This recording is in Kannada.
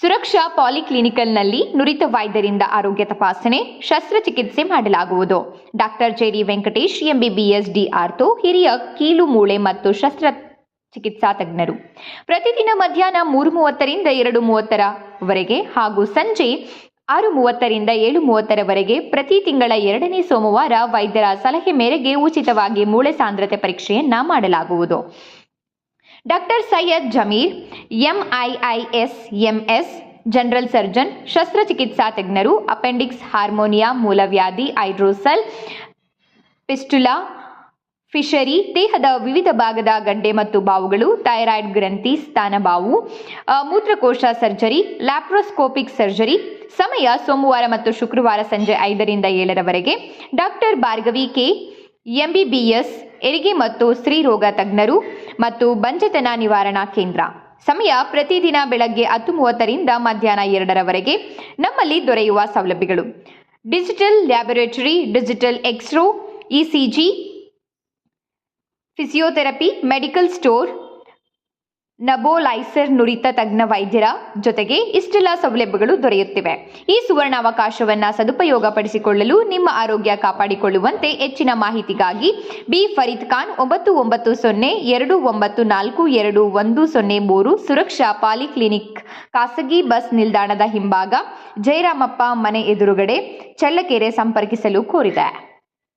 ಸುರಕ್ಷಾ ಪಾಲಿಕ್ಲಿನಿಕಲ್ನಲ್ಲಿ ನುರಿತ ವೈದ್ಯರಿಂದ ಆರೋಗ್ಯ ತಪಾಸಣೆ, ಶಸ್ತ್ರಚಿಕಿತ್ಸೆ ಮಾಡಲಾಗುವುದು. Doctor J D Venkatesh, MBBS D ortho, ಹಿರಿಯ ಕೀಲು ಮೂಳೆ ಮತ್ತು ಶಸ್ತ್ರ ಚಿಕಿತ್ಸಾ ತಜ್ಞರು. ಪ್ರತಿದಿನ ಮಧ್ಯಾಹ್ನ ಮೂರು ಮೂವತ್ತರಿಂದ ಎರಡು ಮೂವತ್ತರವರೆಗೆ ಹಾಗೂ ಸಂಜೆ ಆರು ಮೂವತ್ತರಿಂದ ಏಳು ಮೂವತ್ತರವರೆಗೆ ಪ್ರತಿ ತಿಂಗಳ ಎರಡನೇ ಸೋಮವಾರ ವೈದ್ಯರ ಸಲಹೆ ಮೇರೆಗೆ ಉಚಿತವಾಗಿ ಮೂಳೆ ಸಾಂದ್ರತೆ ಪರೀಕ್ಷೆಯನ್ನ ಮಾಡಲಾಗುವುದು. Doctor Syed Zameer M I I S MS general surgeon, ಶಸ್ತ್ರಚಿಕಿತ್ಸಾ ತಜ್ಞರು, ಅಪೆಂಡಿಕ್ಸ್ ಹಾರ್ಮೋನಿಯಾ, ಮೂಲವ್ಯಾಧಿ ಐಡ್ರೋಸಲ್ ಪಿಸ್ಟುಲಾ ಫಿಶರಿ ದೇಹದ ವಿವಿಧ ಭಾಗದ ಗಡ್ಡೆ ಮತ್ತು ಬಾವುಗಳು, ಥೈರಾಯ್ಡ್ ಗ್ರಂಥಿ ಸ್ಥಾನಬಾವು ಮೂತ್ರಕೋಶ ಸರ್ಜರಿ, ಲ್ಯಾಪ್ರೋಸ್ಕೋಪಿಕ್ ಸರ್ಜರಿ, ಸಮಯ ಸೋಮವಾರ ಮತ್ತು ಶುಕ್ರವಾರ ಸಂಜೆ ಐದರಿಂದ ಏಳರವರೆಗೆ ಡಾಕ್ಟರ್ ಭಾರ್ಗವಿ ಕೆ ಎಂಬಿಬಿಎಸ್ ಹೆರಿಗೆ ಮತ್ತು ಸ್ತ್ರೀರೋಗ ತಜ್ಞರು ಮತ್ತು ಬಂಜತನ ನಿವಾರಣಾ ಕೇಂದ್ರ. ಸಮಯ ಪ್ರತಿದಿನ ಬೆಳಗ್ಗೆ ಹತ್ತು ಮೂವತ್ತರಿಂದ ಮಧ್ಯಾಹ್ನ ಎರಡರವರೆಗೆ ನಮ್ಮಲ್ಲಿ ದೊರೆಯುವ ಸೌಲಭ್ಯಗಳು. Digital laboratory, digital X ray, ECG, physiotherapy, medical store nebuliser ನುರಿತ ತಜ್ಞ ವೈದ್ಯರ ಜೊತೆಗೆ ಇಷ್ಟೆಲ್ಲ ಸೌಲಭ್ಯಗಳು ದೊರೆಯುತ್ತಿವೆ. ಈ ಸುವರ್ಣಾವಕಾಶವನ್ನು ಸದುಪಯೋಗಪಡಿಸಿಕೊಳ್ಳಲು ನಿಮ್ಮ ಆರೋಗ್ಯ ಕಾಪಾಡಿಕೊಳ್ಳುವಂತೆ ಹೆಚ್ಚಿನ ಮಾಹಿತಿಗಾಗಿ ಬಿ ಫರೀದ್ ಖಾನ್ ಒಂಬತ್ತು ಒಂಬತ್ತು ಸೊನ್ನೆ ಎರಡು ಒಂಬತ್ತು ನಾಲ್ಕು ಎರಡು ಒಂದು ಸೊನ್ನೆ ಮೂರು ಸುರಕ್ಷಾ ಪಾಲಿಕ್ಲಿನಿಕ್, ಖಾಸಗಿ ಬಸ್ ನಿಲ್ದಾಣದ ಹಿಂಭಾಗ, ಜಯರಾಮಪ್ಪ ಮನೆ ಎದುರುಗಡೆ ಚಳ್ಳಕೆರೆ ಸಂಪರ್ಕಿಸಲು ಕೋರಿದೆ.